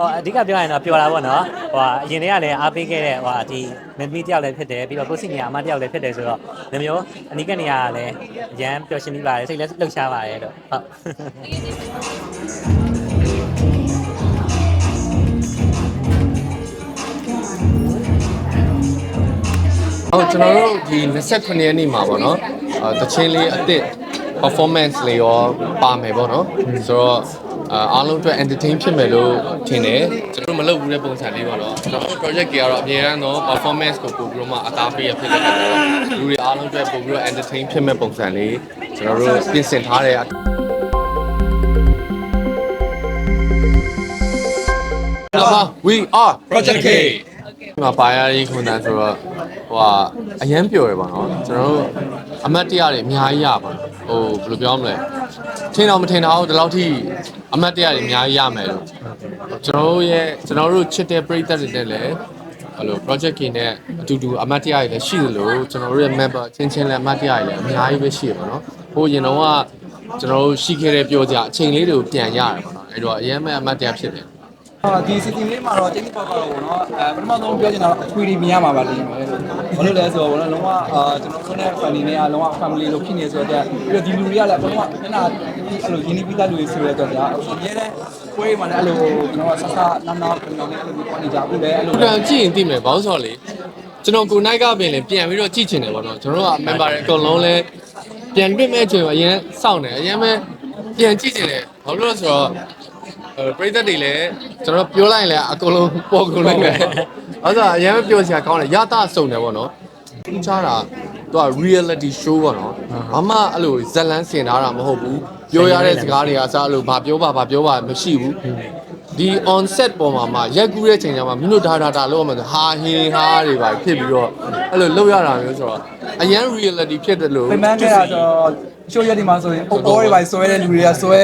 ဟိုအဓိကပြောရရင်တော့ပျော်တာပေါ့နော်ဟိုအရင်တည်းကလည်းအားပေးခဲ့တဲ့ဟိုဒီမမီတယောက်လည်းဖြစ်တယ်ပြီးတော့ကိုစီနီယာအမတယောက်လည်းဖြစ်တယ်ဆိုတော့ဒီမျိုးအနိကနေရာကလည်းရမ်းပျော်ရွှင်ပြီးပါတယ်စိတ်လည်းလှုပ်ရှားပါတယ်လို့ဟုတ်ဟုတ်ကျွန်တော်တို့ဒီ29ရက်နေ့မှာပေါ့နော်အဲတချင်းလေးအစ်စ် performance လေးရောပါမယ်ပေါ့နော်ဆိုတော့ အာအားလုံးအတွက် entertain ဖြစ်မယ်လို့ထင်တယ်ကျွန်တော်တို့မလုပ်ဘူးတဲ့ပုံစံလေးပေါ့နော်ကျွန်တော်တို့ project ကြီးကတော့အမြဲတမ်းတော့ performance ကိုပို့ပြီးတော့မှအသားပေးရဖြစ်တဲ့အခါကျတော့လူတွေအားလုံးအတွက်ပို့ပြီးတော့ entertain ဖြစ်မဲ့ပုံစံလေးကျွန်တော်တို့ပြင်ဆင်ထားတယ် Alpha we are Project K ဒီမှာပါရရေးခွန်တန်းဆိုတော့ဟိုဟာအရန်ပျော်ရပါတော့ကျွန်တော်တို့အမတ်တရတွေအများကြီးရပါဟိုဘယ်လိုပြောမလဲထင်တော့မထင်တော့ဒီလောက်ထိအမတ်တရတွေအများကြီးရမယ်လို့ကျွန်တော်တို့ရဲ့ကျွန်တော်တို့ချစ်တဲ့ပရိသတ်တွေနဲ့လည်းဟိုလို project ကြီးနဲ့အတူတူအမတ်တရတွေလည်းရှိသလိုကျွန်တော်တို့ရဲ့ member ချင်းချင်းလည်းအမတ်တရတွေလည်းအများကြီးပဲရှိရပါတော့ဟိုရင်တော့ကကျွန်တော်တို့ရှိခဲ့တဲ့ပြောကြအချိန်လေးတွေကိုပြန်ရတယ်ပေါ့နော်အဲ့တော့အရင်မဲ့အမတ်တရဖြစ်တယ် အာဒီစီတီလေးမှာတော့ကျင်းပေါက်ကတော့ဗောနော်အဲပထမဆုံးပြောချင်တာတော့အခွေတွေမြင်ရမှာပါလိမ့်မယ်လို့ဘာလို့လဲဆိုတော့ဗောနော်လုံးဝအာကျွန်တော်တို့နဲ့ family နဲ့ကလုံးဝ family လို့ဖြစ်နေဆိုတော့ပြီးတော့ဒီလူတွေကလည်းဘုံကမျက်နှာအဲ့လိုရင်းနှီးပြီးသားလူတွေဆိုရတော့ဗျာအများနဲ့ကိုယ်မှလည်းအဲ့လိုကျွန်တော်ဆဆနာနာကျွန်တော်လည်းအဲ့လိုပေါ်နေကြဘူးလေအဲ့လိုခုနကြည့်ရင်သိမယ်ဘောင်းစော်လေကျွန်တော်ကိုနိုင်ကပင်လည်းပြန်ပြီးတော့ကြည့်ချင်တယ်ပေါ့နော်ကျွန်တော်တို့က member တွေအကုန်လုံးလည်းပြန်တွေ့မဲ့အချိန်မှာအရင်စောင့်တယ်အရင်ပဲပြန်ကြည့်ချင်တယ်ဘာလို့လဲဆိုတော့အဲ ပရိသတ်တွေလည်းကျွန်တော်ပြောလိုက်ရင်လည်းအကုန်လုံးပေါ်ကုန်လိုက်တယ်အဲ့ဒါအရင်ပဲပြောစရာကောင်းတယ်ရတာစုံတယ်ပေါ့နော်ထူးခြားတာသူက reality show ပေါ့နော်ဘာမှအဲ့လိုဇက်လန်းဆင်ထားတာမဟုတ်ဘူးပြောရတဲ့စကားတွေကစအဲ့လိုဘာပြောပါဘာပြောပါမရှိဘူးဒီ on set ပေါ်မှာမှရက်ကူးတဲ့ချိန်ကျမှမင်းတို့ဒါဒါဒါလောက်မှဆိုဟာဟင်းဟာတွေပါဖြစ်ပြီးတော့အဲ့လိုလောက်ရတာမျိုးဆိုတော့အရန် reality ဖြစ်တယ်လို့ပြန်မှန်းခဲ့တာဆိုတော့ ချိုးရက်ဒီမှာဆိုရင်အပေါ်တွေပါဆွဲတဲ့လူတွေကဆွဲ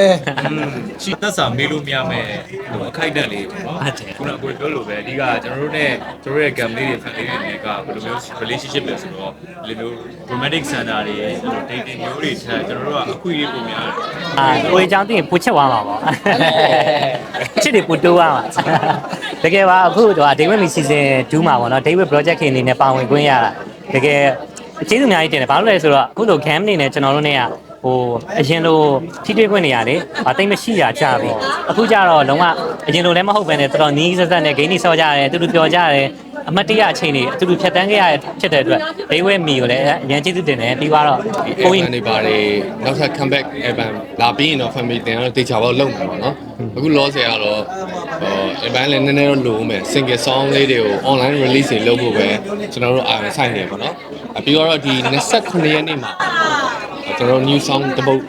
ရှိသက်စာမေးလို့မရမယ်ဟိုအခိုက်အတန့်လေးပေါ့နော်ခုနကကိုပြောလို့ပဲအဓိကကျွန်တော်တို့ ਨੇ ကျွန်တော်ရဲ့ game လေးတွေ fan လေးတွေနဲ့ကဘယ်လိုမျိုး relationship လဲဆိုတော့ဒီလိုမျိုး romantic center တွေအဲ့လို dating မျိုးတွေထက်ကျွန်တော်တို့ကအခွင့်အရေးပုံများတယ်အာကိုယ်အကြောင်းသိရင်ပူချက်သွားမှာပေါ့ချစ်တွေပူတိုးသွားမှာတကယ်ပါအခုတော့ David Mi season 2မှာပေါ့နော် David project ခင်အနေနဲ့ပါဝင်ခွင့်ရတာတကယ်အ ကျေးဇူးအများကြီးတင်တယ်ဘာလို့လဲဆိုတော့အခုလို game နေနဲ့ကျွန်တော်တို့ ਨੇ ကဟိုအရင်လိုထိတွေ့ခွင့်နေရလေအသိမရှိရကြပြီအခုကျတော့လုံးဝအရင်လိုလည်းမဟုတ်ပဲနဲ့တော်တော်နီးစက်စက်နဲ့ဂိမ်းကြီးဆော့ကြရတယ်တူတူပြောကြရတယ်အမတ်တရအချိန်တွေအတူတူဖြတ်တန်းခဲ့ရဖြစ်တဲ့အတွက်ဒေးဝဲမီကိုလည်းအရင်ကျေးဇူးတင်တယ်ပြီးတော့ပုံကိုရကြီးင်နေပါတယ်နောက်ထပ် comeback album လာပြီးရင်တော့ family တင်တော့တေချာပေါ့လုံမှာပေါ့နော်အခုလောဆယ်ကတော့ဟို album လည်းနည်းနည်းတော့လိုဦးမယ် single song လေးတွေကို online release တွေလုပ်ဖို့ပဲကျွန်တော်တို့အာရုံစိုက်နေပါ တော့ပြီးတော့ဒီ29ရက်နေ့မှာကျွန်တော်တို့ new song တစ်ပုတ်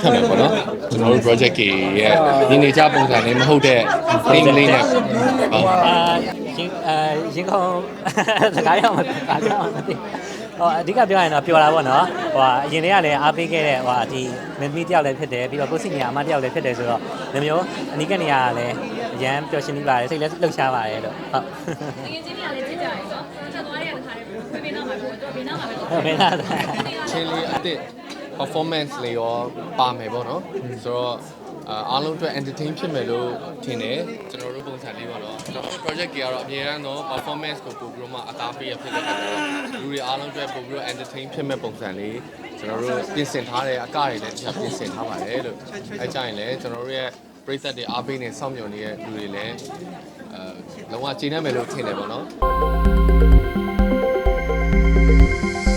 ထပ်မယ်ပေါ့နော်ကျွန်တော်တို့ project ကြီးရဲ့ဒီနေကြပုံစံလေးမဟုတ်တဲ့ theme လေးနဲ့ဟုတ်အာရင်အာရင်ကောင်းစကားရအောင်မစကားရအောင်မသိဟိုအဓိကပြောရရင်တော့ပျော်တာပေါ့နော်ဟိုအရင်တည်းကလည်းအားပေးခဲ့တဲ့ဟိုဒီမမီတယောက်လည်းဖြစ်တယ်ပြီးတော့ကိုစီနီယာအမတယောက်လည်းဖြစ်တယ်ဆိုတော့ဒီမျိုးအနိကနေရာကလည်းအရန်ပျော်ရွှင်ပြီးပါတယ်စိတ်လည်းလှုပ်ရှားပါတယ်လို့ဟုတ်ငယ်ချင်းတွေကလည်းကြည့်ကြရအောင်ချက်သွားတဲ့အခါတွေပြေးပေးနောက် မှာပဲတော့ဘေးနောက်မှာပဲတော့ဟုတ်ကဲ့လားချင်းလေးအစ်စ် performance လေးရောပါမယ်ပေါ့နော်ဆိုတော့အာအားလုံးအတွက် entertain ဖြစ်မယ်လို့ထင်တယ်ကျွန်တော်တို့ပုံစံလေးပါတော့ကျွန်တော်တို့ project ကြီးကတော့အမြဲတမ်းတော့ performance ကိုပို့ပြီးတော့မှအသားပေးရဖြစ်တဲ့အခါကျတော့လူတွေအားလုံးအတွက်ပို့ပြီးတော့ entertain ဖြစ်မဲ့ပုံစံလေးကျွန်တော်တို့ပြင်ဆင်ထားတဲ့အကတွေလည်းတစ်ချက်ပြင်ဆင်ထားပါတယ်လို့အဲကြရင်လည်းကျွန်တော်တို့ရဲ့ပရိသတ်တွေအားပေးနေစောင့်မျှော်နေတဲ့လူတွေလည်းအဲလုံးဝကျေနပ်မယ်လို့ထင်တယ်ပေါ့နော် Música